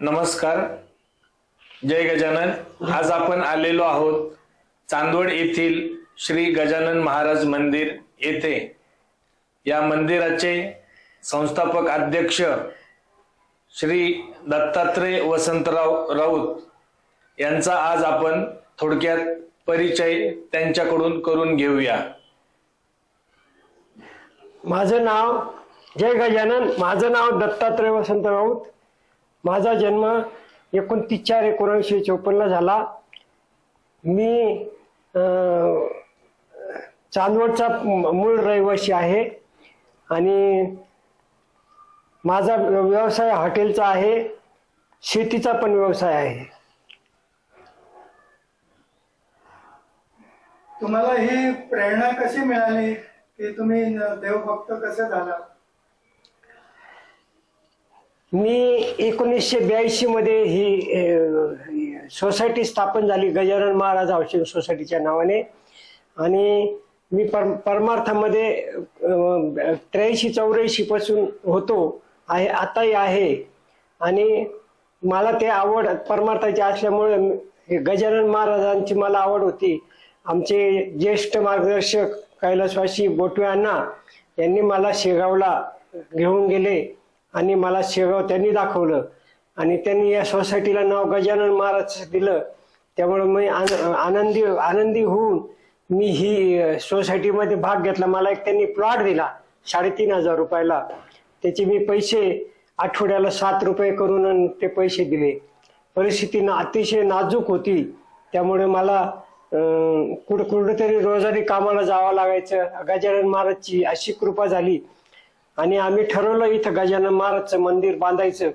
नमस्कार. जय गजानन. आज आपण आलेलो आहोत चांदवड येथील श्री गजानन महाराज मंदिर येथे. या मंदिराचे संस्थापक अध्यक्ष श्री दत्तात्रय वसंतराव राऊत यांचा आज आपण थोडक्यात परिचय त्यांच्याकडून करून घेऊया. माझं नाव जय गजानन. माझं नाव दत्तात्रय वसंत राऊत माझा जन्म एकोणतीस चार एकोणीसशे चोपन्नला झाला. मी चांदवडचा मूळ रहिवासी आहे आणि माझा व्यवसाय हॉटेलचा आहे शेतीचा पण व्यवसाय आहे. तुम्हाला ही प्रेरणा कशी मिळाली की तुम्ही देवभक्त कसे झाला मी एकोणीसशे ब्याऐंशी मध्ये ही सोसायटी स्थापन झाली गजानन महाराज औषध सोसायटीच्या नावाने. आणि मी पर परमार्थामध्ये त्र्याऐंशी चौऱ्याऐंशी पासून होतो आहे आताही आहे. आणि मला ते आवड परमार्थाची असल्यामुळे हे गजानन महाराजांची मला आवड होती. आमचे ज्येष्ठ मार्गदर्शक कैलासवासी बोटवे अण्णा यांनी मला शेगावला घेऊन गेले. आणि मला शेगाव त्यांनी दाखवलं. आणि त्यांनी या सोसायटीला नाव गजानन महाराज दिलं. त्यामुळे मी आन- आनंदी आनंदी होऊन मी ही सोसायटीमध्ये भाग घेतला. मला एक त्यांनी प्लॉट दिला साडेतीन हजार रुपयाला. त्याचे मी पैसे आठवड्याला सात रुपये करून ते पैसे दिले. परिस्थिती ना अतिशय नाजूक होती. त्यामुळे मला कुठं कुठंतरी रोजारी कामाला जावं लागायचं. गजानन महाराजची अशी कृपा झाली. आणि आम्ही ठरवलं इथं गजानन महाराजचं मंदिर बांधायचं.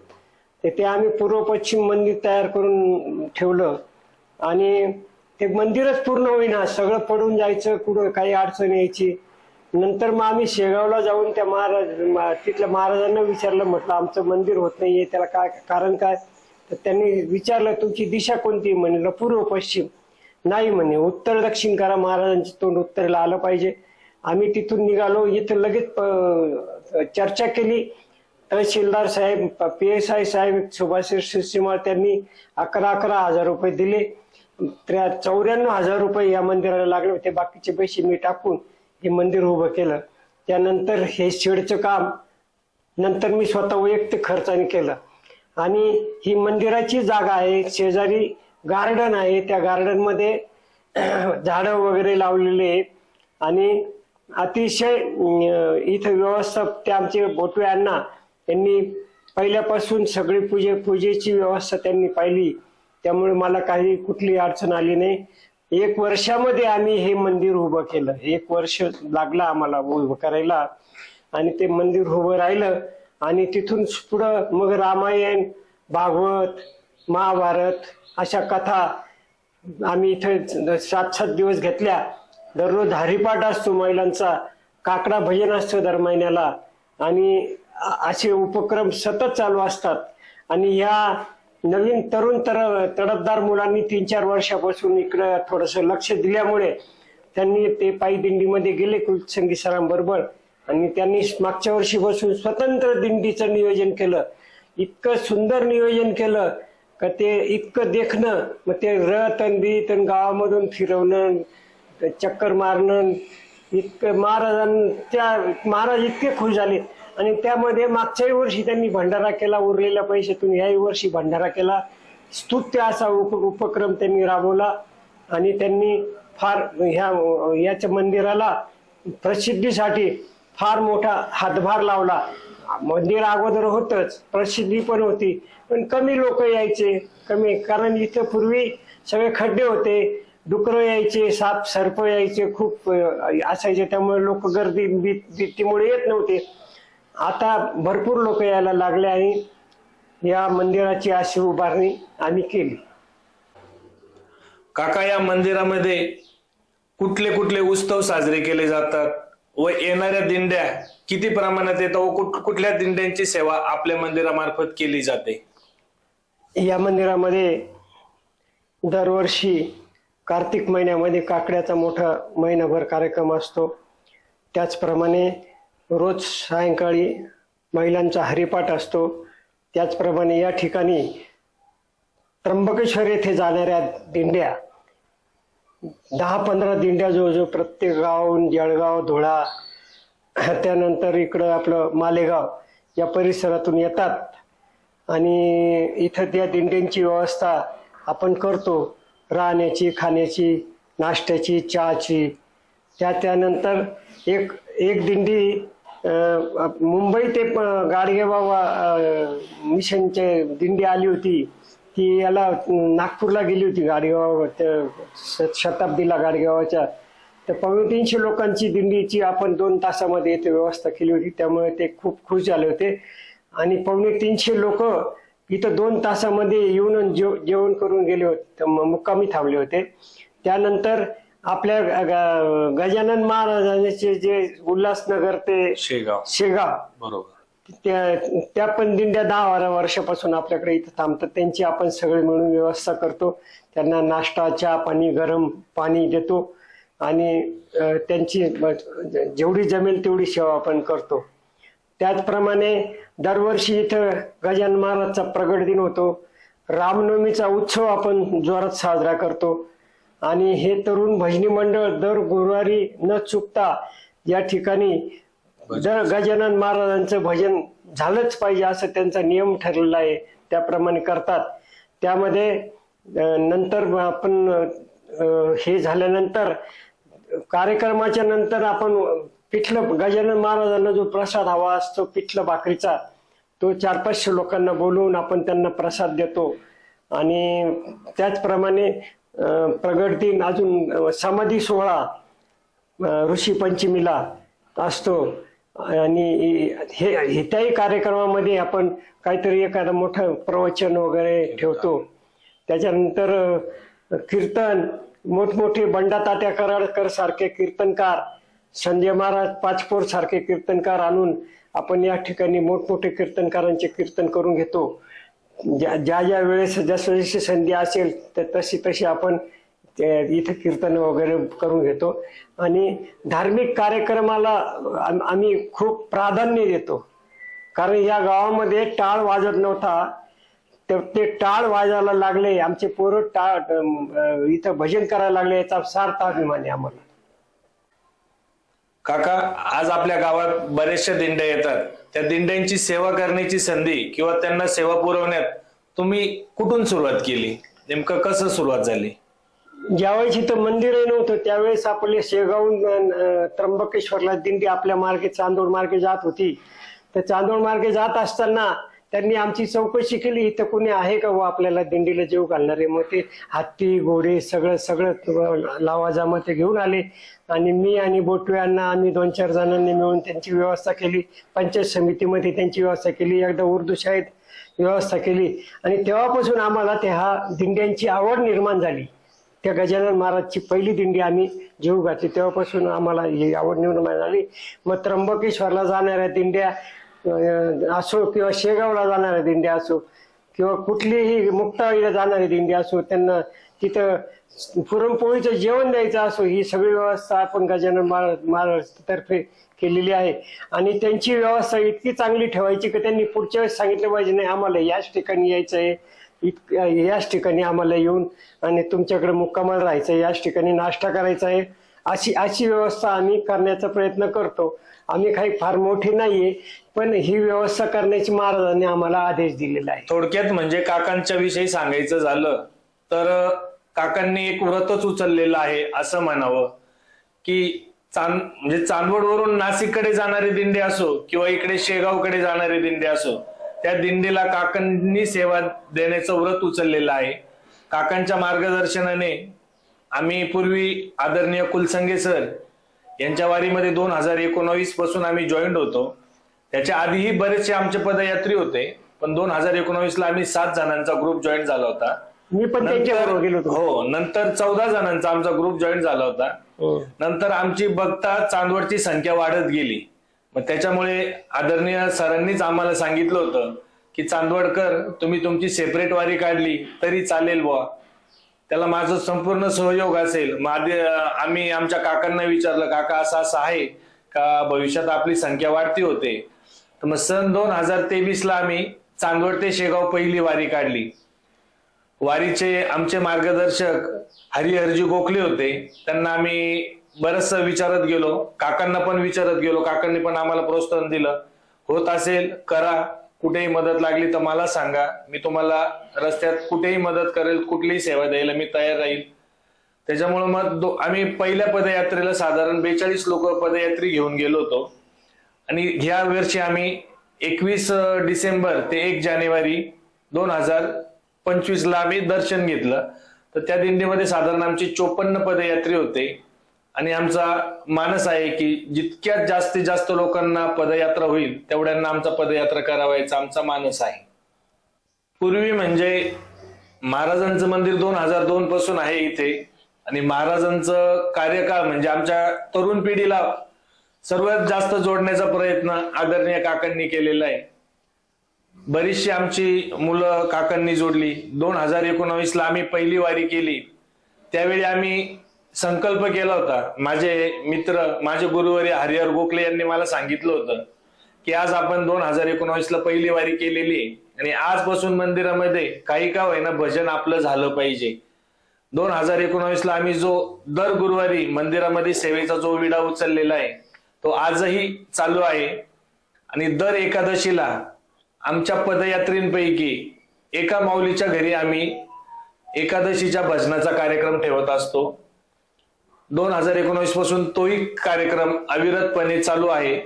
तर ते आम्ही पूर्व पश्चिम मंदिर तयार करून ठेवलं. आणि ते मंदिरच पूर्ण होईना सगळं पडून जायचं कुठं काही अडचण यायची. नंतर मग आम्ही शेगावला जाऊन त्या महाराज तिथल्या महाराजांना विचारलं म्हटलं आमचं मंदिर होत नाहीये त्याला काय कारण काय? तर त्यांनी विचारलं तुमची दिशा कोणती? म्हणलं पूर्व पश्चिम. नाही म्हणे उत्तर दक्षिण करा महाराजांचे तोंड उत्तरेला आलं पाहिजे. आम्ही तिथून निघालो इथं लगेच चर्चा केली. तहसीलदार साहेब पी एस आय साहेब सुभाष सिंह त्यांनी अकरा अकरा हजार रुपये दिले. त्या चौऱ्याण्णव हजार रुपये या मंदिराला लागले होते. बाकीचे पैसे मी टाकून हे मंदिर उभं केलं. त्यानंतर हे शेडचं काम नंतर मी स्वतः वैयक्तिक खर्चाने केलं. आणि ही मंदिराची जागा आहे शेजारी गार्डन आहे. त्या गार्डनमध्ये झाडं वगैरे लावलेले आहेत. आणि अतिशय इथं व्यवस्था ते आमचे बोटवे अण्णा यांनी पहिल्यापासून सगळी पूजे पूजेची व्यवस्था त्यांनी पाहिली. त्यामुळे मला काही कुठली अडचण आली नाही. एक वर्षामध्ये आम्ही हे मंदिर उभं केलं. एक वर्ष लागलं आम्हाला उभं करायला. आणि ते मंदिर उभं राहिलं. आणि तिथून पुढं मग रामायण भागवत महाभारत अशा कथा आम्ही इथे सात सात दिवस घेतल्या. दररोज हरिपाठ असतो महिलांचा काकडा भजन असतं दर महिन्याला. आणि असे उपक्रम सतत चालू असतात. आणि या नवीन तरुण तर तडफदार मुलांनी तीन चार वर्षापासून इकडं थोडस लक्ष दिल्यामुळे त्यांनी ते पायी दिंडीमध्ये गेले कुलसंगी सरांबरोबर. आणि त्यांनी मागच्या वर्षीपासून स्वतंत्र दिंडीचं नियोजन केलं. इतकं सुंदर नियोजन केलं का ते इतकं देखणं मग ते रथ आणि बीत आणि गावामधून फिरवणं चक्कर मारणं इतकं महाराजांच्या महाराज इतके खुश झाले. आणि त्यामध्ये मागच्याही वर्षी त्यांनी भंडारा केला उरलेल्या पैशातून याही वर्षी भंडारा केला. स्तुत्य असा उप उपक्रम त्यांनी राबवला. आणि त्यांनी फार ह्या याच्या मंदिराला प्रसिद्धीसाठी फार मोठा हातभार लावला. मंदिर अगोदर होतच प्रसिद्धी पण होती. पण कमी लोक यायचे कमी कारण इथे पूर्वी सगळे खड्डे होते. डुकरं यायचे साप सर्प यायचे खूप असायचे. त्यामुळे लोक गर्दी भीत भीतीमुळे येत नव्हते. आता भरपूर लोक यायला लागले आणि या मंदिराची अशी उभारणी आम्ही केली. काका या मंदिरामध्ये कुठले कुठले उत्सव साजरे केले जातात व येणाऱ्या दिंड्या किती प्रमाणात येतात व कुठ- कुठल्या दिंड्यांची सेवा आपल्या मंदिरामार्फत केली जाते? या मंदिरामध्ये दरवर्षी कार्तिक महिन्यामध्ये काकड्याचा मोठा महिनाभर कार्यक्रम असतो. त्याचप्रमाणे रोज सायंकाळी महिलांचा हरिपाठ असतो. त्याचप्रमाणे या ठिकाणी त्र्यंबकेश्वर येथे जाणाऱ्या दिंड्या दहा पंधरा दिंड्या जवळजवळ प्रत्येक गाव जळगाव धुळा त्यानंतर इकडं आपलं मालेगाव या परिसरातून येतात. आणि इथं त्या दिंड्यांची व्यवस्था आपण करतो. राहण्याची खाण्याची नाश्त्याची चहाची. त्या त्यानंतर एक एक दिंडी मुंबई ते प- गाडगेबाब मिशनचे दिंडी आली होती. ती याला नागपूरला गेली होती गाडगेबाब त्या श- शताब्दीला गाडगेबाबाच्या. तर पावणे तीनशे लोकांची दिंडीची आपण दोन तासामध्ये इथे व्यवस्था केली होती. त्यामुळे ते खूप खुश झाले होते. आणि पावणे तीनशे लोक इथं दोन तासामध्ये येऊन जेव जेवण करून गेले होते. मुक्कामी थांबले होते. त्यानंतर आपल्या ग- ग- गजानन महाराजांचे जे उल्हासनगर ते शेगाव. शेगाव. बरोबर. त्या त्या पण दिंड्या दहा बारा वर्षापासून आपल्याकडे इथं थांबतात. त्यांची आपण सगळे मिळून व्यवस्था करतो. त्यांना नाश्ता चहा पाणी गरम पाणी देतो. आणि अं, त्यांची अं, जेवढी जमेल तेवढी सेवा आपण करतो. त्याचप्रमाणे दरवर्षी इथं गजानन महाराजचा प्रगट दिन होतो. रामनवमीचा उत्सव आपण जोरात साजरा करतो. आणि हे तरुण भजनी मंडळ दर गुरुवारी न चुकता या ठिकाणी दर गजानन महाराजांचं भजन झालंच पाहिजे असं त्यांचा नियम ठरलेला आहे. त्याप्रमाणे करतात. त्यामध्ये नंतर आपण हे झाल्यानंतर कार्यक्रमाच्या नंतर आपण पिठलं गजानन महाराजांना जो प्रसाद हवा असतो पिठलं भाकरीचा तो चार पाचशे लोकांना बोलवून आपण त्यांना प्रसाद देतो. आणि त्याचप्रमाणे प्रगट दिन अजून समाधी सोहळा ऋषी पंचमीला असतो. आणि हे हे त्याही कार्यक्रमामध्ये आपण काहीतरी एखादं मोठं प्रवचन वगैरे ठेवतो. त्याच्यानंतर कीर्तन मोठमोठे बंडा तात्या कराडकर सारखे कीर्तनकार संजय महाराज पाचपोर सारखे कीर्तनकार आणून आपण या ठिकाणी मोठमोठे कीर्तनकारांचे कीर्तन करून घेतो. ज्या ज्या ज्या वेळेस जसं जशी संधी असेल तर तशी तशी आपण इथे इथं कीर्तन वगैरे करून घेतो. आणि धार्मिक कार्यक्रमाला आम्ही खूप प्राधान्य देतो. कारण या गावामध्ये टाळ वाजत नव्हता. तर ते टाळ वाजायला लागले. आमचे पोरं टाळ इथं भजन करायला लागले. याचा सार्थ अभिमान आहे आम्हाला. काका आज आपल्या गावात बऱ्याचशा दिंड्या येतात. त्या दिंड्यांची सेवा करण्याची संधी किंवा त्यांना सेवा पुरवण्यात तुम्ही कुठून सुरुवात केली? नेमकं कसं सुरुवात झाली? ज्यावेळेस इथं मंदिरही नव्हतं त्यावेळेस आपले शेगावून अं, त्र्यंबकेश्वरला दिंडी आपल्या मार्गे चांदोड मार्गे जात होती. तर चांदोड मार्गे जात असताना त्यांनी आमची चौकशी केली इथं कोणी आहे का व आपल्याला दिंडीला जेव घालणारे? मग ते हत्ती घोडे सगळं सगळं लावाजामध्ये घेऊन आले. आणि मी आणि बोटव्यांना आम्ही दोन चार जणांनी मिळून त्यांची व्यवस्था केली. पंचायत समितीमध्ये त्यांची व्यवस्था केली. एकदा उर्दू शाळेत व्यवस्था केली. आणि तेव्हापासून आम्हाला त्या हा दिंड्यांची आवड निर्माण झाली. त्या गजानन महाराजची पहिली दिंडी आम्ही जीव घातली. तेव्हापासून आम्हाला ही आवड निर्माण झाली. मग त्र्यंबकेश्वरला जाणाऱ्या दिंड्या अं, असो किंवा शेगावला जाणाऱ्या दिंड्या असो किंवा कुठलीही मुक्ताळीला जाणारी दिंडी असो त्यांना तिथं पुरणपोळीचं जेवण द्यायचं असो ही सगळी व्यवस्था आपण गजानन महाराज महाराज तर्फे केलेली आहे. आणि त्यांची व्यवस्था इतकी चांगली ठेवायची की त्यांनी पुढच्या वेळेस सांगितलं पाहिजे नाही आम्हाला याच ठिकाणी यायचं आहे इत याच ठिकाणी आम्हाला येऊन आणि तुमच्याकडे मुक्कामाला राहायचं आहे याच ठिकाणी नाश्ता करायचा आहे. अशी अशी व्यवस्था आम्ही करण्याचा प्रयत्न करतो. आम्ही काही फार मोठी नाहीये पण ही व्यवस्था करण्याची महाराजांनी आम्हाला आदेश दिलेला आहे. थोडक्यात म्हणजे काकांच्या विषयी सांगायचं झालं तर काकांनी एक व्रतच उचललेलं आहे असं म्हणावं की चांद म्हणजे चांदवडवरून नाशिककडे जाणारे दिंडे असो किंवा इकडे शेगावकडे जाणारे दिंडे असो त्या दिंडीला काकांनी सेवा देण्याचं व्रत उचललेलं आहे. काकांच्या मार्गदर्शनाने आम्ही पूर्वी आदरणीय कुलसंगे सर यांच्या वारीमध्ये दोन हजार एकोणावीसपासून आम्ही जॉईंट होतो. त्याच्या आधीही बरेचसे आमचे पदयात्री होते पण दोन हजार एकोणावीस ला आम्ही सात जणांचा ग्रुप जॉईन झाला होता. मी पण त्यांच्याबरोबर गेलो नंतर होतो. हो नंतर चौदा जणांचा आमचा ग्रुप जॉईन झाला होता. हो. नंतर आमची बघता चांदवडची संख्या वाढत गेली. मग त्याच्यामुळे आदरणीय सरांनीच आम्हाला सांगितलं होतं की चांदवडकर तुम्ही तुमची सेपरेट वारी काढली तरी चालेल बुवा. त्याला माझं संपूर्ण सहयोग असेल. मग आम्ही आमच्या काकांना विचारलं काका असं असं आहे का? भविष्यात आपली संख्या वाढती होते. तर मग सन दोन हजार तेवीस ला आम्ही चांदवड ते शेगाव पहिली वारी काढली. वारीचे आमचे मार्गदर्शक हरिहरजी गोखले होते. त्यांना आम्ही बरस विचारत गेलो. काकांना पण विचारत गेलो. काकांनी पण आम्हाला प्रोत्साहन दिलं. होत असेल करा. कुठेही मदत लागली तर मला सांगा. मी तुम्हाला रस्त्यात कुठेही मदत करेल कुठलीही सेवा द्यायला मी तयार राहील. त्याच्यामुळे मग दो- आम्ही पहिल्या पदयात्रेला साधारण बेचाळीस लोक पदयात्री घेऊन गेलो होतो. आणि ह्या वर्षी आम्ही एकवीस डिसेंबर ते एक जानेवारी दोन हजार पंचवीसला आम्ही दर्शन घेतलं. तर त्या दिंडीमध्ये साधारण आमची चोपन्न पदयात्री होते. आणि आमचा मानस आहे की जितक्यात जास्तीत जास्त लोकांना पदयात्रा होईल तेवढ्यांना आमचा पदयात्रा करावायचा आमचा मानस आहे. पूर्वी म्हणजे महाराजांचं मंदिर दोन हजार दोन पासून आहे इथे. आणि महाराजांचं कार्यकाळ म्हणजे आमच्या तरुण पिढीला सर्वात जास्त जोडण्याचा प्रयत्न आदरणीय काकांनी केलेला आहे. बरीचशी आमची मुलं काकांनी जोडली. दोन हजार एकोणावीसला आम्ही पहिली वारी केली. त्यावेळी आम्ही संकल्प केला होता. माझे मित्र माझे गुरुवारी हरिहर गोखले यांनी मला सांगितलं होतं की आज आपण दोन हजार एकोणावीस ला पहिली वारी केलेली आहे आणि आजपासून मंदिरामध्ये काही का होईना भजन आपलं झालं पाहिजे. दोन हजार एकोणावीस ला आम्ही जो दर गुरुवारी मंदिरामध्ये सेवेचा जो विडा उचललेला आहे तो आजही चालू आहे. आणि दर एकादशीला आमच्या पदयात्रींपैकी एका माऊलीच्या घरी आम्ही एकादशीच्या भजनाचा कार्यक्रम ठेवत असतो. दोन हजार एकोणीसपासून तोही कार्यक्रम अविरतपणे चालू आहे.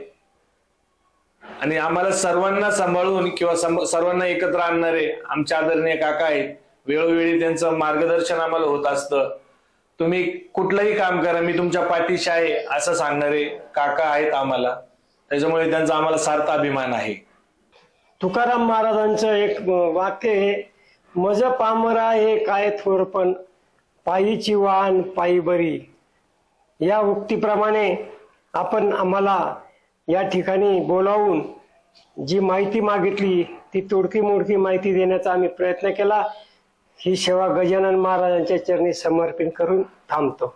आणि आम्हाला सर्वांना सांभाळून किंवा सर्वांना एकत्र आणणारे आमचे आदरणीय काका आहेत. वेळोवेळी त्यांचं मार्गदर्शन आम्हाला होत असतं. तुम्ही कुठलंही काम करा मी तुमच्या पाठीशी आहे असं सांगणारे काका आहेत आम्हाला. त्याच्यामुळे त्यांचा आम्हाला सार्थ अभिमान आहे. तुकाराम महाराजांचं एक वाक्य हे मज पामरा हे काय थोरपण पायीची वाहन पायी बरी. या उक्तीप्रमाणे आपण आम्हाला या ठिकाणी बोलावून जी माहिती मागितली ती तोडकी मोडकी माहिती देण्याचा आम्ही प्रयत्न केला. ही सेवा गजानन महाराजांच्या चरणी समर्पित करून थांबतो.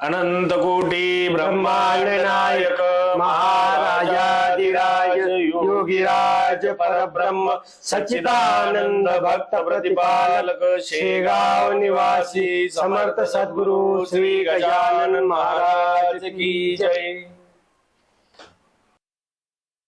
अनंत कोटी ब्रह्मांड नायक. महाराजाधिराज योगीराज परब्रह्म सच्चिदानंद भक्त प्रतिपालक शेगाव निवासी समर्थ सद्गुरु श्री गजानन महाराज की जय।